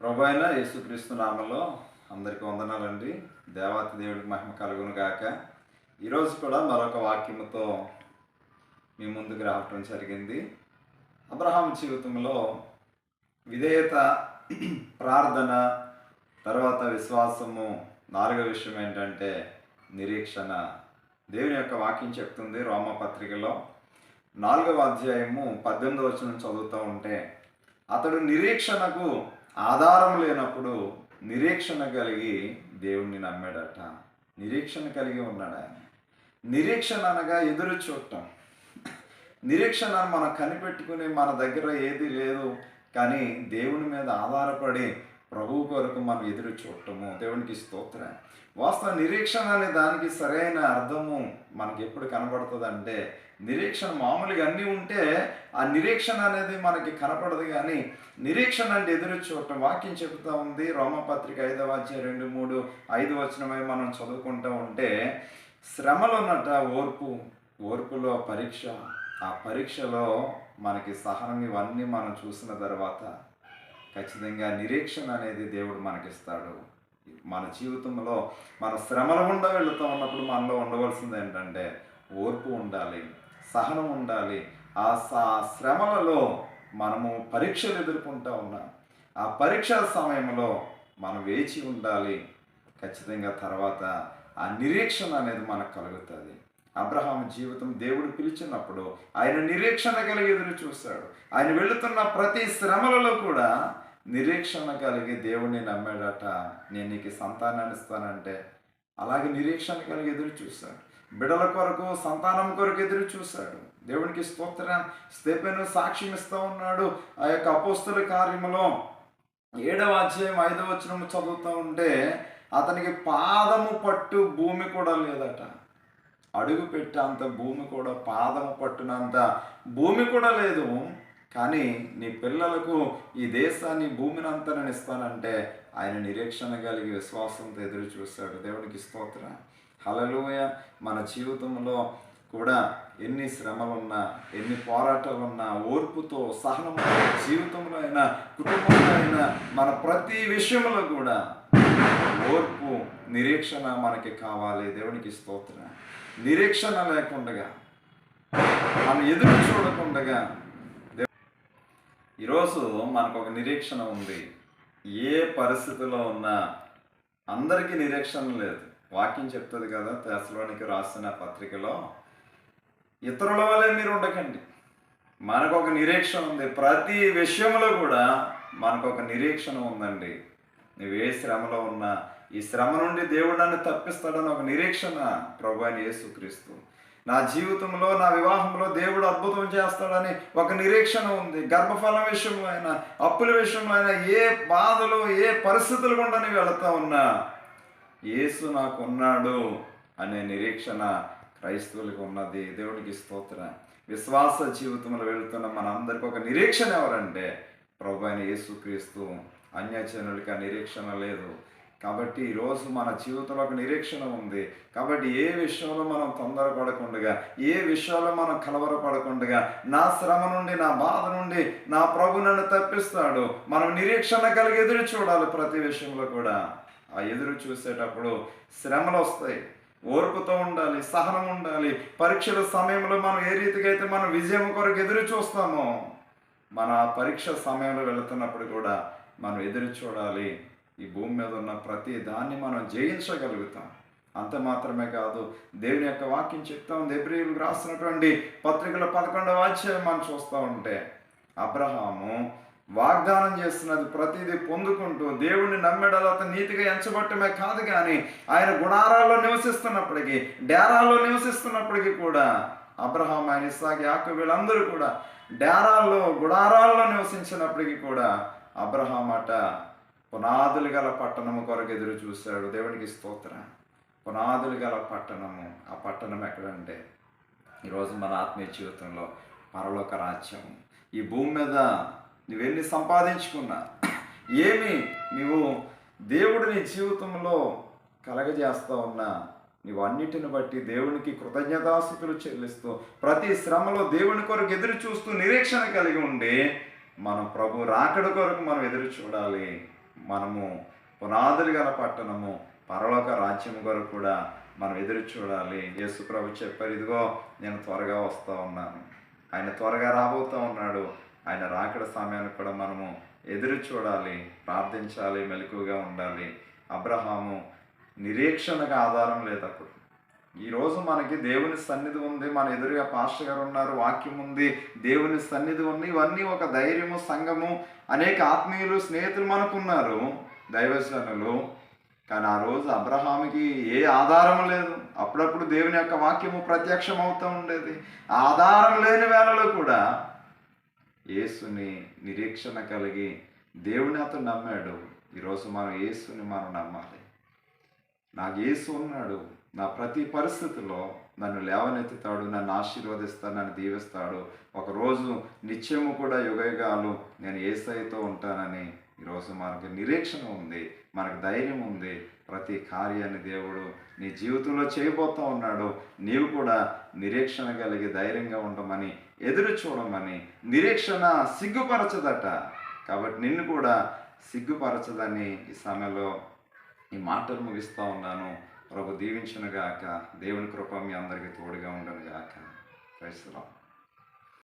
ప్రభు అయిన యేసుక్రీస్తు నామంలో అందరికీ వందనాలండి. దేవాతి దేవుడికి మహిమ కలుగును గాక. ఈరోజు కూడా మరొక వాక్యముతో మీ ముందుకు రావటం జరిగింది. అబ్రహాం జీవితంలో విధేయత ప్రార్థన తర్వాత విశ్వాసము నాలుగో విషయం ఏంటంటే నిరీక్షణ. దేవుని యొక్క వాక్యం చెప్తుంది రోమపత్రికలో. నాలుగవ అధ్యాయము పద్దెనిమిదవ వచనం చదువుతూ ఉంటే అతడు నిరీక్షణకు ఆధారం లేనప్పుడు నిరీక్షణ కలిగి దేవుణ్ణి నమ్మాడట. నిరీక్షణ కలిగి ఉన్నాడు ఆయన. నిరీక్షణ అనగా ఎదురు చూడటం. నిరీక్షణ మనం కనిపెట్టుకుని మన దగ్గర ఏది లేదు కానీ దేవుని మీద ఆధారపడి ప్రభువు కొరకు మనం ఎదురు చూడటము దేవునికి స్తోత్రం. వాస్తవ నిరీక్షణ అనే దానికి సరైన అర్థము మనకి ఎప్పుడు కనబడుతుంది అంటే నిరీక్షణ మామూలుగా అన్నీ ఉంటే ఆ నిరీక్షణ అనేది మనకి కనపడదు కానీ నిరీక్షణ అంటే ఎదురు చూడటం. వాక్యం చెబుతూ ఉంది రోమపత్రిక ఐదవ అధ్యాయం రెండు మూడు ఐదు వచనమై మనం చదువుకుంటూ ఉంటే శ్రమలు ఓర్పు ఓర్పులో పరీక్ష. ఆ పరీక్షలో మనకి సహనం ఇవన్నీ మనం చూసిన తర్వాత ఖచ్చితంగా నిరీక్షణ అనేది దేవుడు మనకిస్తాడు. మన జీవితంలో మన శ్రమల గుండా వెళుతూ ఉన్నప్పుడు మనలో ఉండవలసింది ఏంటంటే ఓర్పు ఉండాలి సహనం ఉండాలి. ఆ స- శ్రమలలో మనము పరీక్షలు ఎదుర్కొంటూ ఉన్నాం. ఆ పరీక్ష సమయంలో మనం వేచి ఉండాలి. ఖచ్చితంగా తర్వాత ఆ నిరీక్షణ అనేది మనకు కలుగుతుంది. అబ్రహాం జీవితం దేవుడు పిలిచినప్పుడు ఆయన నిరీక్షణ కలిగి ఎదురు చూశాడు. ఆయన వెళుతున్న ప్రతి శ్రమలలో కూడా నిరీక్షణ కలిగి దేవుణ్ణి నమ్మాడట నేను నీకు సంతానాన్ని ఇస్తానంటే. అలాగే నిరీక్షణ కలిగి ఎదురు చూశాడు. బిడల కొరకు సంతానం కొరకు ఎదురు చూశాడు. దేవునికి స్తోత్రం. స్తేపెను సాక్ష్యం ఇస్తూ ఉన్నాడు. ఆ యొక్క అపోస్తుల కార్యములో ఏడవ అధ్యాయం ఐదవ వచనం చదువుతూ ఉంటే అతనికి పాదము పట్టు భూమి కూడా లేదట. అడుగు పెట్టేంత భూమి కూడా పాదము పట్టునంత భూమి కూడా లేదు. కానీ నీ పిల్లలకు ఈ దేశాన్ని భూమిని అంతా నేను ఇస్తానంటే ఆయన నిరీక్షణ కలిగి విశ్వాసంతో ఎదురు చూశాడు. దేవునికి స్తోత్ర. హలలోయ మన జీవితంలో కూడా ఎన్ని శ్రమలున్నా ఎన్ని పోరాటాలున్నా ఓర్పుతో సహనంతో జీవితంలో అయినా కుటుంబంలో అయినా మన ప్రతి విషయంలో కూడా ఓర్పు నిరీక్షణ మనకి కావాలి. దేవునికి స్తోత్ర. నిరీక్షణ లేకుండగా మనం ఎదురు చూడకుండగా ఈరోజు మనకు ఒక నిరీక్షణ ఉంది. ఏ పరిస్థితిలో ఉన్నా అందరికీ నిరీక్షణ లేదు. వాక్యం చెప్తుంది కదా తెసలోనికి రాసిన పత్రికలో ఇతరుల వల్లే మీరు ఉండకండి. మనకు ఒక నిరీక్షణ ఉంది. ప్రతి విషయంలో కూడా మనకు ఒక నిరీక్షణ ఉందండి. నువ్వు ఏ శ్రమలో ఉన్నా ఈ శ్రమ నుండి దేవుడు నన్ను తప్పిస్తాడని ఒక నిరీక్షణ ప్రభు అని యేసుక్రీస్తు నా జీవితంలో నా వివాహంలో దేవుడు అద్భుతం చేస్తాడని ఒక నిరీక్షణ ఉంది. గర్భఫలం విషయంలో అయినా అప్పుల విషయంలో అయినా ఏ బాధలు ఏ పరిస్థితులు గుండా నీవు వెళుతా ఉన్నా యేసు నాకు ఉన్నాడు అనే నిరీక్షణ క్రైస్తవులకు ఉన్నది. దేవుడికి స్తోత్ర. విశ్వాస జీవితంలో వెళుతున్న మన అందరికి ఒక నిరీక్షణ ఎవరంటే ప్రభు అయిన యేసుక్రీస్తు. అన్యచనులకి ఆ నిరీక్షణ లేదు. కాబట్టి ఈరోజు మన జీవితంలో ఒక నిరీక్షణ ఉంది. కాబట్టి ఏ విషయంలో మనం తొందరపడకుండా ఏ విషయంలో మనం కలవరపడకుండా నా శ్రమ నుండి నా బాధ నుండి నా ప్రభు నన్ను తప్పిస్తాడు. మనం నిరీక్షణ కలిగి ఎదురు చూడాలి ప్రతి విషయంలో కూడా. ఆ ఎదురు చూసేటప్పుడు శ్రమలు వస్తాయి. ఓర్పుతో ఉండాలి సహనం ఉండాలి. పరీక్షల సమయంలో మనం ఏ రీతిగా అయితే మనం విజయం కొరకు ఎదురు చూస్తామో మన పరీక్ష సమయంలో వెళుతున్నప్పుడు కూడా మనం ఎదురు చూడాలి. ఈ భూమి మీద ఉన్న ప్రతి దాన్ని మనం జయించగలుగుతాం. అంత మాత్రమే కాదు దేవుని యొక్క వాక్యం చెప్తా ఉంది ఎబ్రియులకు రాసినటువంటి పత్రికల పదకొండవ అధ్యాయం మనం చూస్తూ ఉంటే అబ్రహాము వాగ్దానం చేస్తున్నది ప్రతిదీ పొందుకుంటూ దేవుణ్ణి నమ్మేడాలు అతను నీతిగా ఎంచబట్టమే కాదు కానీ ఆయన గుణారాల్లో నివసిస్తున్నప్పటికీ డేరాల్లో నివసిస్తున్నప్పటికీ కూడా అబ్రహాం ఆయన ఇస్సాకి యాకు వీళ్ళందరూ కూడా డేరాల్లో గుడారాల్లో నివసించినప్పటికీ కూడా అబ్రహాం అట పునాదులు గల పట్టణము కొరకు ఎదురు చూశాడు. దేవునికి స్తోత్రం. పునాదులు గల పట్టణము ఆ పట్టణం ఎక్కడంటే ఈరోజు మన ఆత్మీయ జీవితంలో పరలోక రాజ్యం. ఈ భూమి మీద నువ్వెన్ని సంపాదించుకున్నా ఏమి నువ్వు దేవుడు నీ జీవితంలో కలగజేస్తూ ఉన్నా నీవు అన్నిటిని బట్టి దేవునికి కృతజ్ఞతాస్థుతులు చెల్లిస్తూ ప్రతి శ్రమలో దేవుని కొరకు ఎదురు చూస్తూ నిరీక్షణ కలిగి ఉండి మనం ప్రభు రాకడ కొరకు మనం ఎదురు చూడాలి. మనము పునాదులు గల పట్టణము పరలోక రాజ్యం కొరకు కూడా మనం ఎదురు చూడాలి. యేసు ప్రభు చెప్పారు ఇదిగో నేను త్వరగా వస్తూ ఉన్నాను. ఆయన త్వరగా రాబోతూ ఉన్నాడు. ఆయన రాకడ సమయానికి కూడా మనము ఎదురు చూడాలి ప్రార్థించాలి మెలకుగా ఉండాలి. అబ్రహాము నిరీక్షణకు ఆధారం లేదప్పుడు ఈరోజు మనకి దేవుని సన్నిధి ఉంది మన ఎదురుగా పాస్టర్ గారు ఉన్నారు వాక్యం ఉంది దేవుని సన్నిధి ఉంది ఇవన్నీ ఒక ధైర్యము సంఘము అనేక ఆత్మీయులు స్నేహితులు మనకున్నారు దైవజనులు. కానీ ఆ రోజు అబ్రహాముకి ఏ ఆధారం లేదు. అప్పుడప్పుడు దేవుని యొక్క వాక్యము ప్రత్యక్షం అవుతూ ఉండేది ఆధారం లేని వేళలో కూడా యేసుని నిరీక్షణ కలిగి దేవుని అతను నమ్మాడు. ఈరోజు మనం యేసుని మనం నమ్మాలి. నాకు యేసు ఉన్నాడు. నా ప్రతి పరిస్థితిలో నన్ను లేవనెత్తుతాడు నన్ను ఆశీర్వదిస్తాడు నన్ను దీవిస్తాడు. ఒకరోజు నిత్యము కూడా యుగయుగాలు నేను ఏసైతో ఉంటానని ఈరోజు మనకు నిరీక్షణ ఉంది మనకు ధైర్యం ఉంది. ప్రతి కార్యాన్ని దేవుడు నీ జీవితంలో చేయబోతూ ఉన్నాడు. నీవు కూడా నిరీక్షణ కలిగి ధైర్యంగా ఉండమని ఎదురు చూడమని నిరీక్షణ సిగ్గుపరచదట. కాబట్టి నిన్ను కూడా సిగ్గుపరచదని ఈ సమయంలో ఈ మాటలు ముగిస్తూ ఉన్నాను. ప్రభు దీవించను గాక దేవుని కృప మీ అందరికీ తోడుగా ఉండను గాక క్రైస్తవం